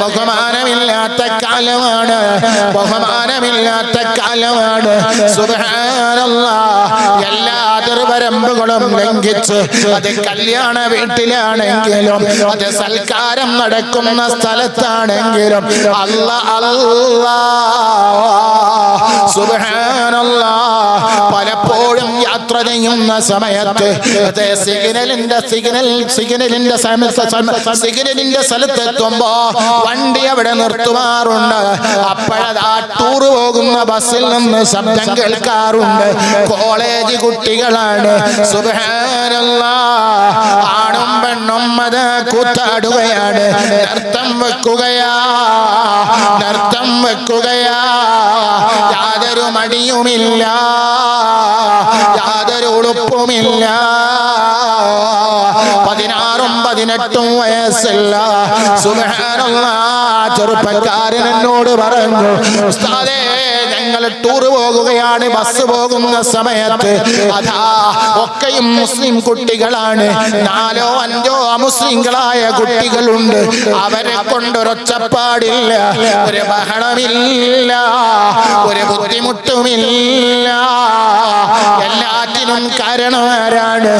ബഹുമാനമില്ലാത്ത കാലമാണ്. ബഹുമാനമില്ലാത്ത കാലമാണ്. എല്ലാ അതിർവരമ്പുകളും ലംഘിച്ച് അത് കല്യാണ വീട്ടിലാണെങ്കിലും അത് സൽക്കാരം നടക്കുന്ന സ്ഥലത്താണെങ്കിലും അല്ല അല്ല. സുബാനല്ല പലപ്പോഴും യാത്ര ചെയ്യുന്ന സമയത്ത് സിഗ്നലിന്റെ സിഗ്നൽ സിഗ്നലിന്റെ സിഗ്നലിന്റെ സ്ഥലത്തെത്തുമ്പോ വണ്ടി അവിടെ നിർത്തുമാറുണ്ട്. അപ്പോഴതാ ടൂർ പോകുന്ന ബസ്സിൽ നിന്ന് ശബ്ദം കേൾക്കാറുണ്ട്. കോളേജ് കുട്ടികളാണ്. ആണും പെണ്ണും അത് കൂത്താടുകയാണ്. നൃത്തം വെക്കുകയാ. നൃത്തം വെക്കുകയാ. യാതൊരു മടിയുമില്ല. യാതൊരു ഉളുപ്പുമില്ല പതിനാറും പതിനെട്ടും വയസ്സില്ല. സുബ്ഹാനല്ലാ ചെറുപ്പക്കാരൻ എന്നോട് പറഞ്ഞു ഉസ്താദേ ടൂർ പോകുകയാണ് ബസ് പോകുന്ന സമയത്ത്. അതാ ഒക്കെയും മുസ്ലിം കുട്ടികളാണ്. നാലോ അഞ്ചോ അമുസ്ലിങ്ങളായ കുട്ടികളുണ്ട്. അവരെ കൊണ്ടൊരൊച്ചപ്പാടില്ല. ഒരു ബഹളമില്ല. ഒരു ബുദ്ധിമുട്ടുമില്ല. എല്ലാറ്റിനും കാരണം ആരാണ്?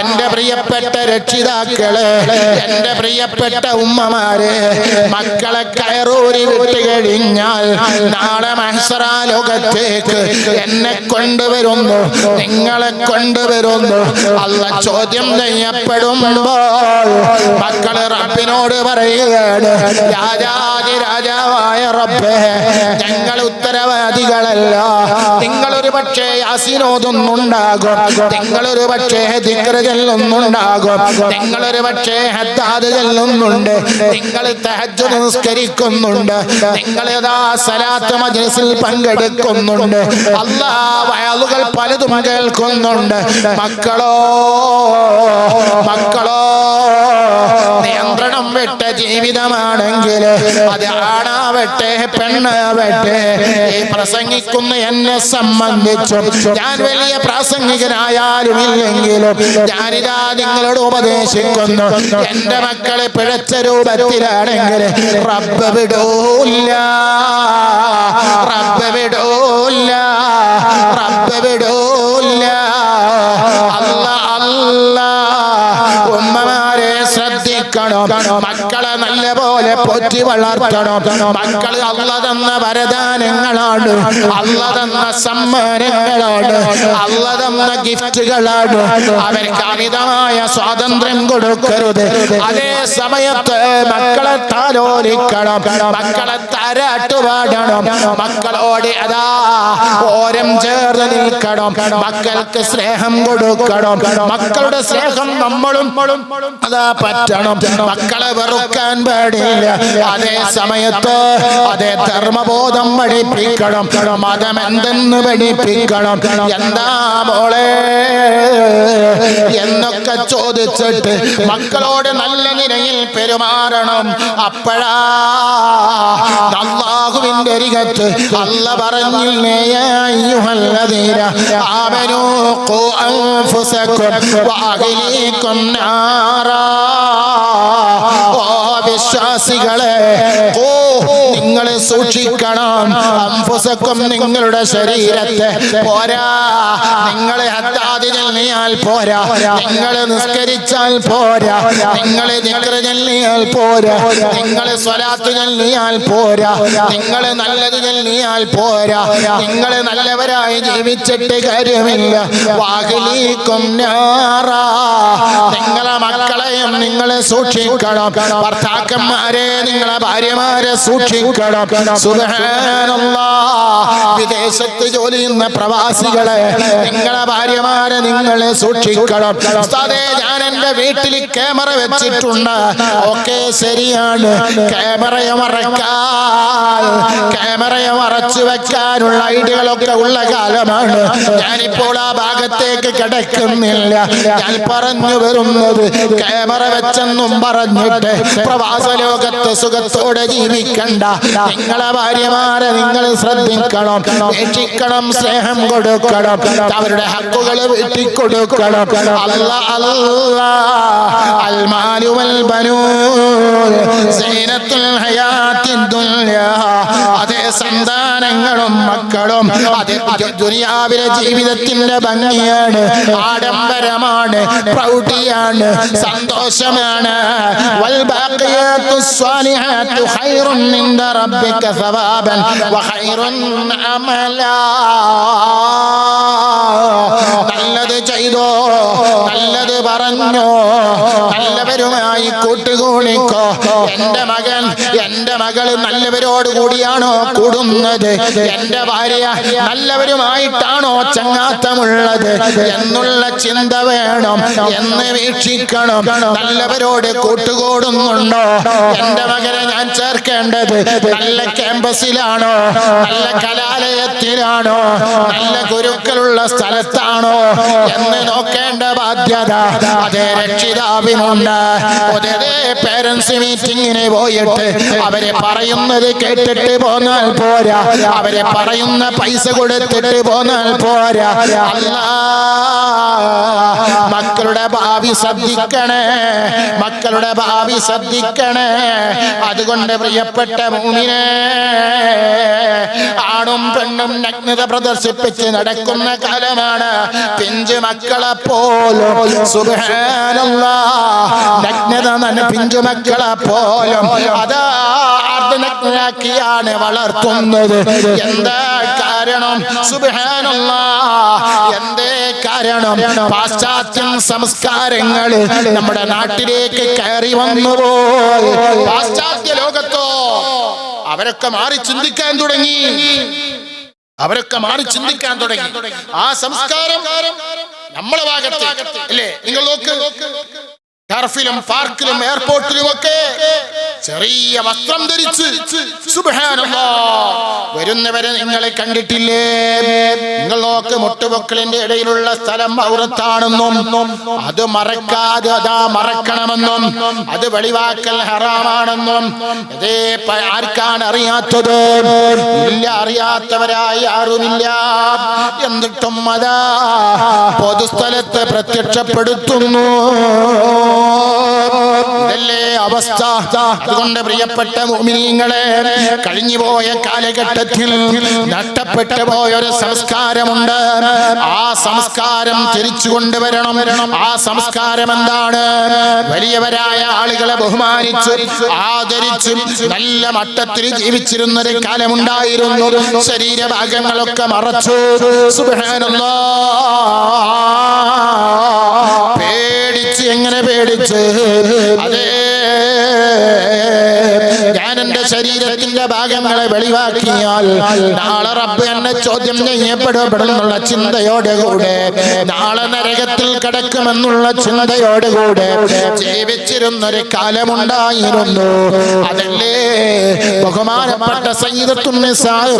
എന്റെ പ്രിയപ്പെട്ട രക്ഷിതാക്കൾ എന്റെ പ്രിയപ്പെട്ട ഉമ്മമാര് മക്കളെ കയറൂരി വിട്ട് കഴിഞ്ഞാൽ നാളെ മഹസറാ ലോകത്തേക്ക് എന്നെ കൊണ്ടുവരുന്നു നിങ്ങളെ കൊണ്ടുവരുന്നു. അല്ല ചോദ്യം ചെയ്യപ്പെടുമ്പോൾ മക്കൾ റബ്ബിനോട് പറയുകയാണ് രാജാതി രാജാവായ റബ്ബേ ഞങ്ങൾ ഉത്തരവാദികളല്ല. നിങ്ങളൊരു പക്ഷേ അസിനോതൊന്നുണ്ടാകും നിങ്ങളൊരു പക്ഷേ ദിക്ര ചെല്ലുന്നുണ്ടാകും. നിങ്ങളൊരു പക്ഷേ ഹത്താത് ചെല്ലുന്നുണ്ട്. നിങ്ങൾ തഹജ് നിസ്കരിക്കുന്നുണ്ട്. നിങ്ങൾ യഥാ സലാത്ത് മജ്ലിസിൽ പങ്കെടുക്കുന്നുണ്ട്. അല്ലാ വയലുകൾ പലതും കേൾക്കുന്നുണ്ട്. മക്കളോ മക്കളോ വിട്ട ജീവിതമാണെങ്കിൽ അത് ആണാവട്ടെ പെണ്ണാവട്ടെ. ഈ പ്രസംഗിക്കുന്ന എന്നെ സംബന്ധിച്ചും ഞാൻ വലിയ പ്രാസംഗികനായാലും ഇല്ലെങ്കിലും ഞാനിതാ നിങ്ങളോട് ഉപദേശിക്കുന്നു. എന്റെ മക്കളെ പിഴച്ച രൂപത്തിലാണെങ്കിൽ റബ്ബ് വിടൂല്ല. റബ്ബ് വിടൂല്ല. റബ്ബ് ശ്രദ്ധിക്കണം മക്കളെ നല്ലപോലെ പോറ്റി വളർത്തണം. മക്കൾ അല്ല തന്ന വരദാനങ്ങളാണ്. അല്ല തന്ന സമ്മാനങ്ങളാണ്. അല്ല തന്ന ഗിഫ്റ്റുകളാണ്. അവർക്ക് അമിതമായ സ്വാതന്ത്ര്യം കൊടുക്കരുത്. അതേ സമയത്ത് മക്കളെ താലോലിക്കണം. മക്കളെ തരട്ടുപാടണം. മക്കളോട് അതാ ഓരം ചേർന്ന് നിൽക്കണം. മക്കൾക്ക് സ്നേഹം കൊടുക്കണം. മക്കളുടെ സ്നേഹം നമ്മളും അതാ പറ്റണം. മക്കളെ വെറുക്കാൻ പാടില്ല അതേ സമയത്ത് അതേ ധർമ്മബോധം പഠിപ്പിക്കണം. മതം എന്തെന്ന് പഠിപ്പിക്കണം. എന്താ മോളെ? എന്നൊക്കെ ചോദിച്ചിട്ട് മക്കളോട് നല്ല നിലയിൽ പെരുമാറണം. അപ്പോഴാ അള്ളാഹുവിന്റെ അരികത്ത് അല്ല പറഞ്ഞില്ലേ യാ അയ്യുഹല്ലദീന ആമനൂ ഖൂ അൻഫുസകും വഅഹ്ലീകും നാറാ. വിശ്വാസികളെ ഓ നിങ്ങൾ സൂക്ഷിക്കണം. അംഫുസക്കും നിങ്ങളുടെ ശരീരത്തെ. പോരാ. നിങ്ങളെ ഹത്താതി ചെല്ലിയാൽ പോരാ. നിങ്ങൾ നിസ്കരിച്ചാൽ പോരാ. നിങ്ങൾ ദിക്ർ ചെല്ലിയാൽ പോരാ. നിങ്ങൾ സ്വലാത്ത് ചെല്ലിയാൽ പോരാ. നിങ്ങൾ നല്ലത് ചെല്ലിയാൽ പോരാ. നിങ്ങൾ നല്ലവരായി ജീവിച്ചിട്ട് കാര്യമില്ല. വാകിലീക്കും ഞാറാ. നിങ്ങളെ മക്കളെയും നിങ്ങളെ സൂക്ഷിക്കണം. ഭർത്താക്കന്മാരെ നിങ്ങളെ ഭാര്യമാരെ സൂക്ഷിക്കണം. വിദേശത്ത് ജോലി ചെയ്യുന്ന പ്രവാസികളെ നിങ്ങളെ ഭാര്യമാരെ നിങ്ങളെ സൂക്ഷിക്കണം. ഞാൻ എന്റെ വീട്ടിൽ ക്യാമറ വെച്ചിട്ടുണ്ട്. ഓക്കെ ശരിയാണ്. ക്യാമറയെ മറക്കാൻ ക്യാമറയെ മറച്ചു വെക്കാനുള്ള ഐഡിയകളൊക്കെ ഉള്ള കാലമാണ്. ഞാനിപ്പോൾ ആ ഭാഗത്തേക്ക് കിടക്കുന്നില്ല. ഞാൻ പറഞ്ഞു വരുന്നത് ക്യാമറ വെച്ചെന്നും പറഞ്ഞിട്ട് പ്രവാസ ലോകത്ത് സുഖത്തോടെ ജീവിക്കണ്ട. നിങ്ങളെ ഭാര്യമാരെ നിങ്ങൾ ശ്രദ്ധിക്കണം. രക്ഷിക്കണം സ്നേഹം കൊടുക്കണം. അവരുടെ ഹക്കുകൾ വീട്ടിക്കൊടുക്കണം. അല്ല അല്ല. അൽമാലുവൽ വൽ ബനൂൻ സീനത്തുൽ അതേ ജനങ്ങളും മക്കളും. അത് ദുനിയാവിലെ ജീവിതത്തിന്റെ ഭംഗിയാണ്. ആഡംബരമാണ് പ്രൗഢിയാണ് സന്തോഷമാണ്. നല്ലത് ചെയ്തോ നല്ലത് പറഞ്ഞോ നല്ലവരുമായി കൂട്ടുകൂടിക്കോ. എന്റെ മകൻ എന്റെ മകൾ നല്ലവരോട് കൂടിയാണോ കൂടുന്നത്? എന്റെ ഭാര്യ നല്ലവരുമായിട്ടാണോ ചങ്ങാത്തമുള്ളത്? എന്നുള്ള ചിന്ത വേണം. എന്ന് വീക്ഷിക്കണം. നല്ലവരോട് കൂട്ടുകൂടുന്നുണ്ടോ? എന്റെ മകനെ ഞാൻ ചേർക്കേണ്ടത് നല്ല ക്യാമ്പസിലാണോ? നല്ല കലാലയത്തിലാണോ? നല്ല ഗുരുക്കളുള്ള സ്ഥലത്താണോ? എന്ന് നോക്കേണ്ട ബാധ്യത അതേ രക്ഷിതാവിനുണ്ട്. അതേ പേരൻസ് മീറ്റിങ്ങിന് പോയിട്ട് അവരെ പറയുന്നത് കേട്ടിട്ട് പോന്നാൽ പോരാ. അവരെ പറയുന്ന പൈസ കൊടുത്തിട്ട് പോന്നാൽ പോരാ. അല്ലാ മക്കളുടെ ഭാവി ശ്രദ്ധിക്കണേ. മക്കളുടെ ഭാവി ശ്രദ്ധിക്കണേ. അതുകൊണ്ട് പ്രിയപ്പെട്ട മൂമിനെ ആണും പെണ്ണും നഗ്നത പ്രദർശിപ്പിച്ച് നടക്കുന്ന കാലമാണ് പിഞ്ചു മക്കളെ പോലും. നഗ്നത പിഞ്ചു മക്കളെ പോലും. അതാ അർദ്ധനഗ്നരാക്കിയാണ് വളർത്തുന്നത്. എന്താ കാരണം? എന്തേ കാരണം? പാശ്ചാത്യ സംസ്കാരങ്ങൾ നമ്മുടെ നാട്ടിലേക്ക് കയറി വന്നുപോയി പാശ്ചാത്യ ലോകത്തോ? അവരൊക്കെ മാറി ചിന്തിക്കാൻ തുടങ്ങി. അവരൊക്കെ മാറി ചിന്തിക്കാൻ തുടങ്ങി. ആ സംസ്കാരം നമ്മളെ ഭാഗത്ത്. അല്ലേ? നിങ്ങൾ നോക്ക്. ടർഫിലും പാർക്കിലും എയർപോർട്ടിലും ഒക്കെ ചെറിയ വസ്ത്രം ധരിച്ച് വരുന്നവരെ നിങ്ങളെ കണ്ടിട്ടില്ലേ? നിങ്ങൾ നോക്ക് മുട്ടുപൊക്കളിന്റെ ഇടയിലുള്ള സ്ഥലം ഔറത്താണെന്നും അത് മറക്കാതെ അതാ മറക്കണമെന്നും അത് വെളിവാക്കൽ ഹറാമാണെന്നും അതേ ആർക്കാണ് അറിയാത്തത്? ഇല്ല അറിയാത്തവരായി ആരുമില്ല. എന്നിട്ടും അതാ പൊതുസ്ഥലത്ത് പ്രത്യക്ഷപ്പെടുത്തുന്നു. അവസ്ഥ? അതുകൊണ്ട് പ്രിയപ്പെട്ട മുഅ്മിനീങ്ങളെ കഴിഞ്ഞുപോയ കാലഘട്ടത്തിൽ നഷ്ടപ്പെട്ടു പോയ ഒരു സംസ്കാരമുണ്ട്. ആ സംസ്കാരം തിരിച്ചു കൊണ്ടുവരണം. ആ സംസ്കാരം എന്താണ്? വലിയവരായ ആളുകളെ ബഹുമാനിച്ചു ആദരിച്ച് നല്ല മട്ടത്തിൽ ജീവിച്ചിരുന്നൊരു കാലമുണ്ടായിരുന്നു. ശരീരഭാഗങ്ങളൊക്കെ മറച്ചു. സുബ്ഹാനല്ലാ. ശരീരത്തിന്റെ ഭാഗങ്ങളെ വെളിവാക്കിയാൽ നാളെ റബ്ബ് എന്നെ ചോദ്യം ചെയ്യപ്പെടുമെന്നുള്ള ചിന്തയോടെ കൂടെ നാളെ നരകത്തിൽ കിടക്കുമെന്നുള്ള ചിന്തയോടെ കൂടെ ജീവിച്ചിരുന്നൊരു കാലമുണ്ടായിരുന്നു. അതല്ലേ? ബഹുമാനപ്പെട്ട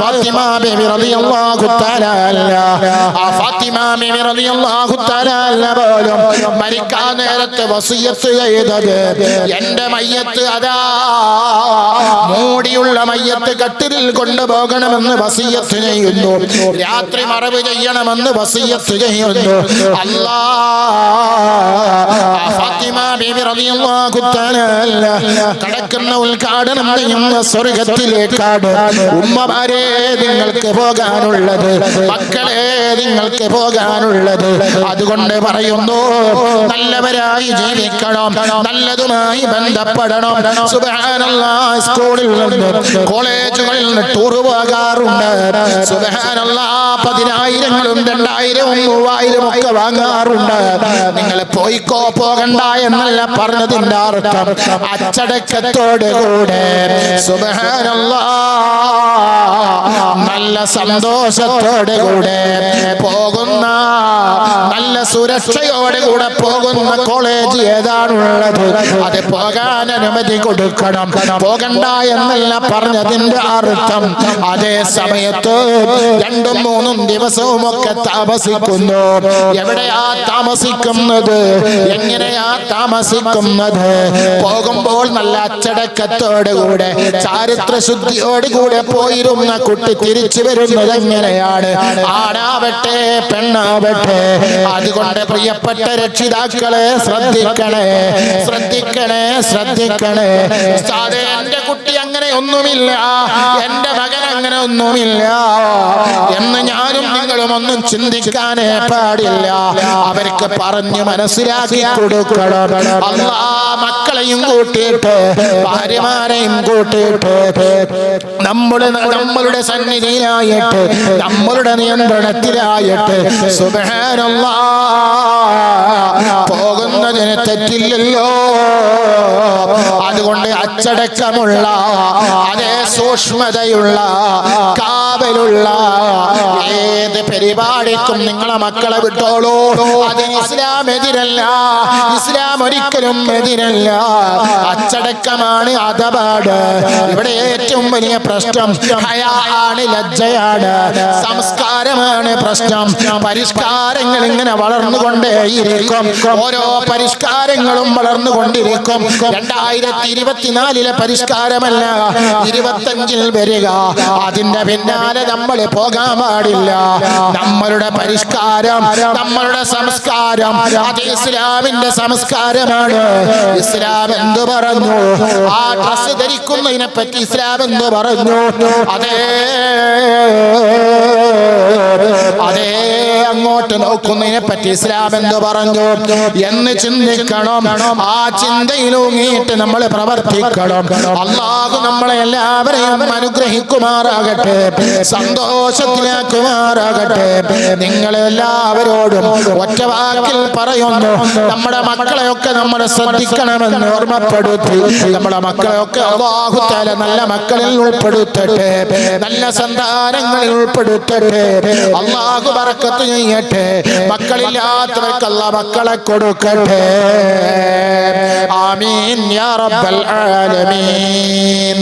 ഫാത്തിമ ബിബി റളിയല്ലാഹു തആല. ആ ഫാത്തിമ ബിബി റളിയല്ലാഹു തആല പോലും മരിക്കാൻ നേരത്തെ വസിയത്ത് ചെയ്തത് എന്റെ മയ്യത്ത് അതാ മൂടിയുള്ള മയ്യത്ത് കട്ടിലിൽ കൊണ്ടുപോകണമെന്ന് വസിയത്ത് ചെയ്യുന്നു. രാത്രി മറവ് ചെയ്യണമെന്ന് വസിയത്ത് ചെയ്യുന്നു. അല്ലാ തആല കടക്കുന്ന ഉദ്ഘാടനം ചെയ്യുന്ന സ്വർഗത്തിലേക്കാണ്. ഉമ്മമാരെ നിങ്ങൾക്ക് പോകാനുള്ളത് മക്കളെ നിങ്ങൾക്ക് പോകാനുള്ളത്. അതുകൊണ്ട് പറയുന്നു നല്ലവരായി ജീവിക്കണം നല്ലതുമായി ബന്ധപ്പെടണം. സുബ്ഹാനല്ലാഹ് സ്കൂളിൽ നിന്ന് കോളേജുകളിൽ നിന്ന് ടൂർ പോകാറുണ്ട്. സുബ്ഹാനല്ലാഹ് പതിനായിരങ്ങളും രണ്ടായിരവും മൂവായിരവും ഒക്കെ വാങ്ങാറുണ്ട്. നിങ്ങൾ പോയിക്കോ പോകണ്ട എന്നല്ല പറഞ്ഞതിന്റെ അർത്ഥം അച്ചടക്കത്തോടെ കൂടെ. നല്ല സന്തോഷത്തോടെ കൂടെ. പോകുന്ന നല്ല സുരക്ഷയോടെ കൂടെ പോകുന്ന കോളേജ് ഏതാണുള്ളത്? അത് പോകാൻ അനുമതി കൊടുക്കണം. പോകണ്ട എന്നല്ല പറഞ്ഞതിന്റെ അർത്ഥം. അതേ സമയത്ത് രണ്ടും മൂന്നും ദിവസവും ഒക്കെ താമസിക്കുന്നു. എവിടെയാ താമസിക്കുന്നത്? എങ്ങനെയാ താമസിക്കുന്നത്? പോകുമ്പോൾ നല്ല അച്ചടക്കത്തോടുകൂടെ ചാരിത്ര ശുദ്ധിയോടുകൂടെ പോയിരുന്ന കുട്ടി തിരിച്ചു വരുന്നത് എങ്ങനെയാണ്? ആണാവട്ടെ പെണ്ണാവട്ടെ അതുകൊണ്ട് പ്രിയപ്പെട്ട രക്ഷിതാക്കളെ ശ്രദ്ധിക്കണേ ശ്രദ്ധിക്കണേ ശ്രദ്ധിക്കണേ. എന്റെ കുട്ടി അങ്ങനെ ഒന്നുമില്ല. എന്റെ മകൻ അങ്ങനെ ഒന്നുമില്ല. എന്ന് ഞാനും നിങ്ങളും ഒന്നും ചിന്തിക്കാനേ പാടില്ല. അവർക്ക് പറഞ്ഞു മനസ്സിലാക്കി കൊടുക്കണം. അല്ലാ മക്കളെയും കൂട്ടിയിട്ട് ഭാര്യമാരെയും കൂട്ടിയിട്ട് നമ്മുടെ നമ്മളുടെ സന്നിധിയിലായിട്ട് നമ്മളുടെ നിയന്ത്രണത്തിലായിട്ട് പോകുന്നതിന് തെറ്റില്ലല്ലോ. അതുകൊണ്ട് അച്ചടക്കമുള്ള അതേ സൂക്ഷ്മതയുള്ള കാവലുള്ള ഏത് പരിപാടിക്കും നിങ്ങളെ മക്കളെ വിട്ടോളൂ. അത് ഇസ്ലാം എതിരല്ല. ഇസ്ലാം ഒരിക്കലും എതിരല്ല. അച്ചടക്കമാണ് അതപാട് ഇവിടെ ഏറ്റവും വലിയ പ്രശ്നം ഹയാ ആണ് ലജ്ജയാണ്. സംസ്കാരമാണ് പ്രശ്നം. പരിഷ്കാരങ്ങൾ ഇങ്ങനെ വളർന്നുകൊണ്ടേയിരിക്കും. ഓരോ പരിഷ്കാരങ്ങളും വളർന്നുകൊണ്ടിരിക്കും. രണ്ടായിരത്തി ഇരുപത്തിനാലിലെ പരിഷ്കാരമല്ല ഇരുപത്തഞ്ചിൽ വരിക. അതിന്റെ പിന്നാലെ നമ്മൾ പോകാൻ പാടില്ല. നമ്മളുടെ പരിഷ്കാരം നമ്മളുടെ സംസ്കാരം അത് ഇസ്ലാമിന്റെ സംസ്കാരമാണ്. ഇസ്ലാം എന്ത് പറഞ്ഞു? ആ ഡ്രസ് ധരിക്കുന്നതിനെ പറ്റി ഇസ്ലാം എന്ത് പറഞ്ഞു? അതേ അതേ അങ്ങോട്ട് നോക്കുന്നതിനെ പറ്റി ഇസ്ലാം എന്ത് പറഞ്ഞു? എന്ന് ചിന്തിക്കണം. ആ ചിന്തയിലൂങ്ങിയിട്ട് നമ്മൾ പ്രവർത്തിക്കണം. അള്ളാഹു നമ്മളെ എല്ലാവരെയും അനുഗ്രഹിക്കുമാറാകട്ടെ. സന്തോഷത്തിലാക്കുമാറാകട്ടെ. നിങ്ങളെല്ലാവരോടും ഒറ്റ വാക്കിൽ പറയുന്നു. നമ്മുടെ മക്കളെയൊക്കെ നമ്മൾ ശ്രദ്ധിക്കണമെന്ന് ഓർമ്മപ്പെടുത്തി. നമ്മുടെ മക്കളെയൊക്കെ അള്ളാഹു തല നല്ല മക്കളിൽ ഉൾപ്പെടുത്തട്ടെ. നല്ല സന്താനങ്ങളിൽ ഉൾപ്പെടുത്തട്ടെ. അള്ളാഹു പറക്കത്ത് ചെയ്യട്ടെ. മക്കളില്ലാത്തവർക്ക് അല്ല മക്കളെ കൊടുക്കട്ടെ. ആമീൻ യാ റബ്ബൽ ആലമീൻ.